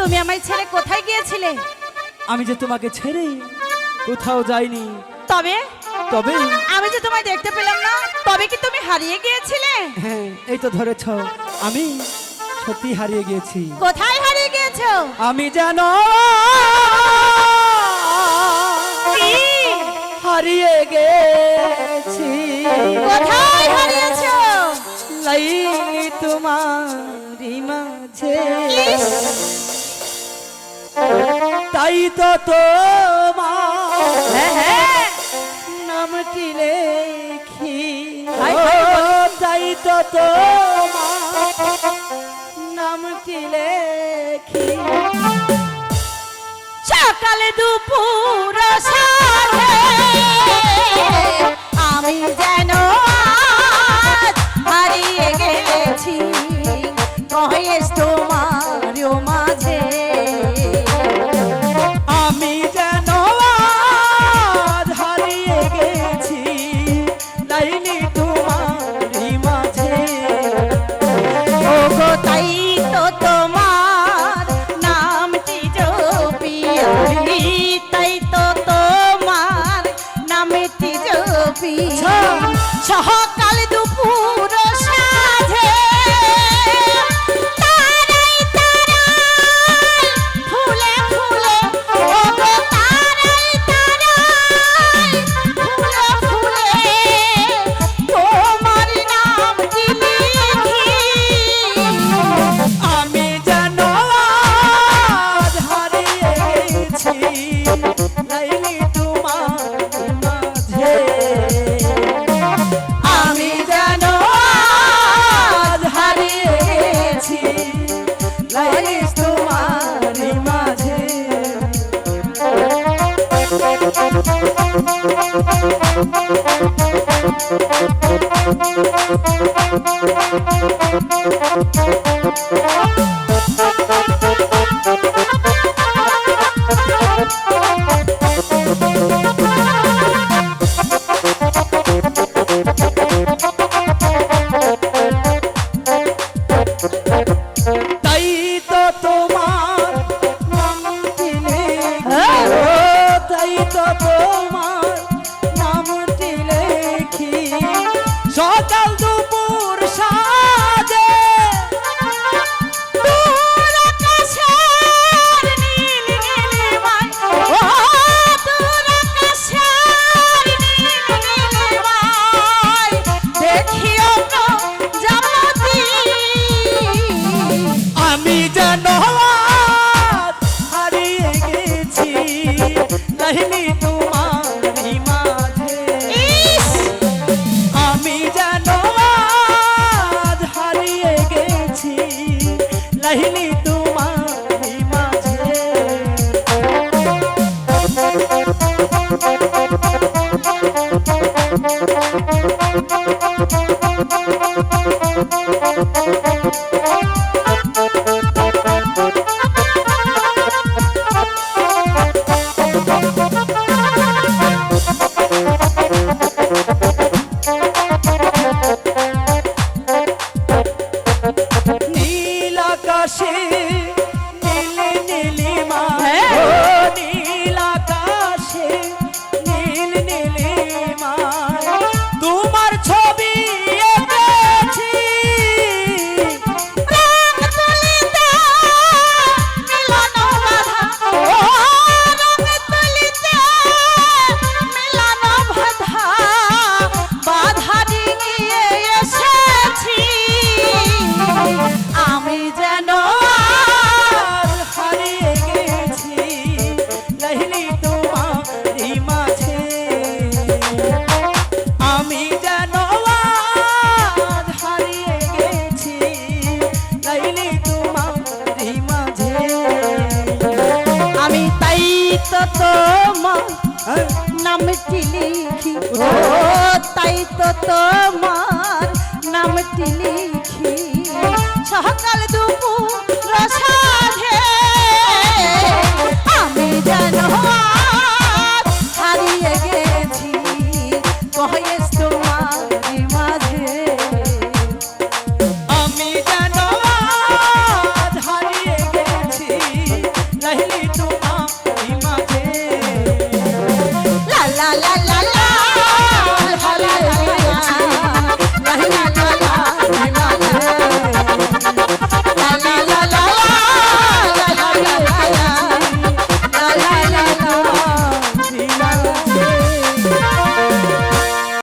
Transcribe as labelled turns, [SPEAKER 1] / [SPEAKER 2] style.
[SPEAKER 1] তুমি আমায় ছেড়ে কোথায় গিয়েছিলে?
[SPEAKER 2] আমি যে তোমাকে ছেড়ে কোথাও যাইনি।
[SPEAKER 1] তবে?
[SPEAKER 2] তবে?
[SPEAKER 1] আমি যে তোমায় দেখতে পেলাম না তবে কি তুমি হারিয়ে গিয়েছিলে?
[SPEAKER 2] হ্যাঁ এই তো ধরেছ আমি সত্যি হারিয়ে গিয়েছি।
[SPEAKER 1] কোথায় হারিয়ে গিয়েছো?
[SPEAKER 2] আমি জানো হারিয়ে গেছি।
[SPEAKER 1] কোথায় হারিয়েছো?
[SPEAKER 2] লাইনি তোমার মাঝে। তাই তো তোমার
[SPEAKER 1] হ্যাঁ, হ্যাঁ।
[SPEAKER 2] নামটি লেখি। তাই তো তোমার নামটি লেখি।
[SPEAKER 1] সকালে দুপুর সা সহজ Thank you. কাহিনী তোমার মাঝে Thank you. তো তোমার নামটি লিখি
[SPEAKER 2] ও তাই তো তোমার নামটি লিখি সকাল দুপুর
[SPEAKER 1] রসা